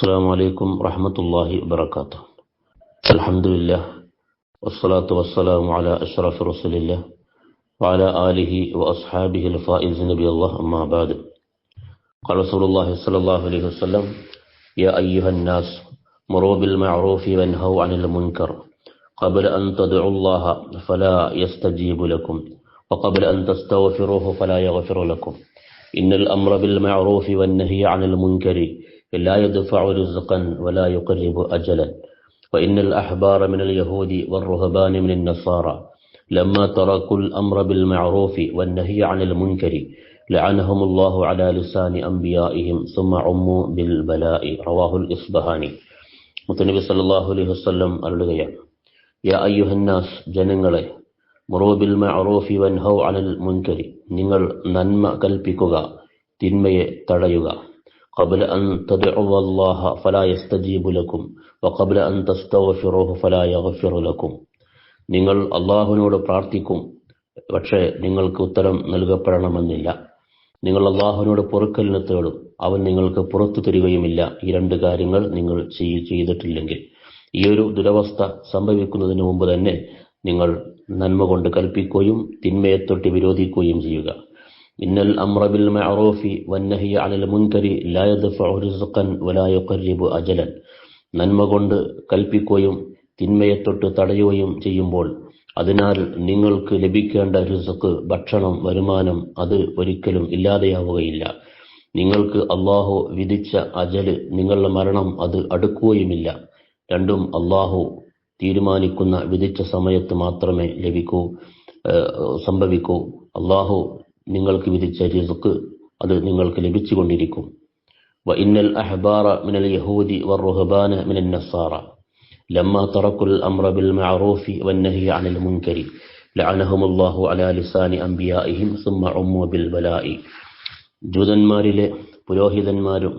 السلام عليكم ورحمة الله وبركاته. الحمد لله والصلاة والسلام على أشرف رسول الله وعلى آله وأصحابه الفائز نبي الله أما بعد. قال رسول الله صلى الله عليه وسلم يا أيها الناس مروا بالمعروف وانهوا عن المنكر. قبل أن تدعوا الله فلا يستجيب لكم وقبل أن تستغفروه فلا يغفر لكم. إن الأمر بالمعروف والنهي عن المنكر لا يدفع رزقا ولا يقرب أجلا وإن الأحبار من اليهود والرهبان من النصارى لما تركوا الأمر بالمعروف والنهي عن المنكر لعنهم الله على لسان أنبيائهم ثم عموا بالبلاء رواه الإصبهاني മുത്തനബി സല്ലല്ലാഹു അലൈഹി വസല്ലം അരുളുകയാണ് യാ അയ്യുഹന്നാസ് ജനങ്ങളെ മുറൂബിൽ മഅറൂഫി വൻഹൗ അനിൽ മുൻകരി നിങ്ങൾ നന്മ കൽപ്പിക്കുക തിന്മയെ തടയുക قبل أن تدعوا الله فلا يستجيب لكم وقبل أن تستغفروه فلا يغفر لكم നിങ്ങൾ അള്ളാഹുവിനോട് പ്രാർത്ഥിക്കും പക്ഷേ നിങ്ങൾക്ക് ഉത്തരം നൽകപ്പെടണമെന്നില്ല നിങ്ങൾ അള്ളാഹുവിനോട് പൊറുക്കലിന് തേടും അവൻ നിങ്ങൾക്ക് പുറത്തു തരികയുമില്ല ഈ രണ്ട് കാര്യങ്ങൾ നിങ്ങൾ ചെയ്തിട്ടില്ലെങ്കിൽ ഈ ഒരു ദുരവസ്ഥ സംഭവിക്കുന്നതിന് മുമ്പ് തന്നെ നിങ്ങൾ നന്മ കൊണ്ട് കൽപ്പിക്കുകയും തിന്മയെ തൊട്ട് വിരോധിക്കുകയും ചെയ്യുക ഇന്നൽ الأمر بالمعروف والنهي عن المنكر ലാ യദ്ഫഉ റിസ്ഖൻ വലാ യുഖർരിബു أجلا നന്മ കൊണ്ട് കൽപ്പിക്കുകയും തിന്മയെ തൊട്ട് തടയുകയും ചെയ്യുമ്പോൾ അതിനാൽ നിങ്ങൾക്ക് ലഭിക്കേണ്ട റിസ്ക് ഭക്ഷണം വരുമാനം അത് ഒരിക്കലും ഇല്ലാതെയാവുകയില്ല. നിങ്ങൾക്ക് അള്ളാഹു വിധിച്ച അജൽ നിങ്ങളുടെ മരണം അത് അടുക്കുകയുമില്ല. രണ്ടും അള്ളാഹു തീരുമാനിക്കുന്ന വിധിച്ച സമയത്ത് മാത്രമേ ലഭിക്കൂ സംഭവിക്കൂ. അള്ളാഹു നിങ്ങൾക്ക് വിധിച്ച റിസ്ക് അത് നിങ്ങൾക്ക് ലഭിച്ചുകൊണ്ടിരിക്കും. വ ഇന്നൽ അഹ്ബാറ മിനൽ യഹൂദി വർ റുഹബാന മിനൽ നസാറ ലമ്മ തറക്കുൽ അംറ ബിൽ മഅറൂഫി വന്നഹി അനിൽ മുൻകരി. ലഅനഹുമുല്ലാഹു അലാ ലിസാനി അംബിയാഇഹിം സുമ്മ ഉമ്മു ബിൽ ബലാഇ. ജൂതന്മാരിലെ പുരോഹിതന്മാരും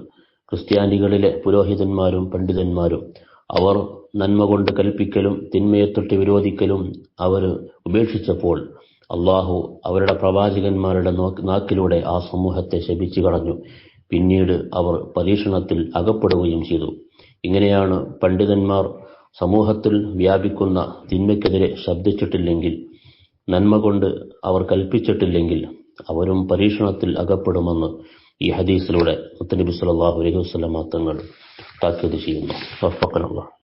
ക്രിസ്ത്യാനികളിലെ പുരോഹിതന്മാരും പണ്ഡിതന്മാരും അവർ നന്മ കൊണ്ട് കൽപ്പിക്കലും തിന്മയെ തൊട്ട് വിരോധിക്കലും അവർ ഉപേക്ഷിച്ചപ്പോൾ അള്ളാഹു അവരുടെ പ്രവാചകന്മാരുടെ നാക്കിലൂടെ ആ സമൂഹത്തെ ശപിച്ചു കളഞ്ഞു. പിന്നീട് അവർ പരീക്ഷണത്തിൽ അകപ്പെടുകയും ചെയ്തു. ഇങ്ങനെയാണ് പണ്ഡിതന്മാർ സമൂഹത്തിൽ വ്യാപിക്കുന്ന തിന്മയ്ക്കെതിരെ ശബ്ദിച്ചിട്ടില്ലെങ്കിൽ നന്മ കൊണ്ട് അവർ കൽപ്പിച്ചിട്ടില്ലെങ്കിൽ അവരും പരീക്ഷണത്തിൽ അകപ്പെടുമെന്ന് ഈ ഹദീസിലൂടെ മുത്തനബി സല്ലല്ലാഹു അലൈഹി വസല്ലം തങ്ങൾ താക്കീത് ചെയ്യുന്നു.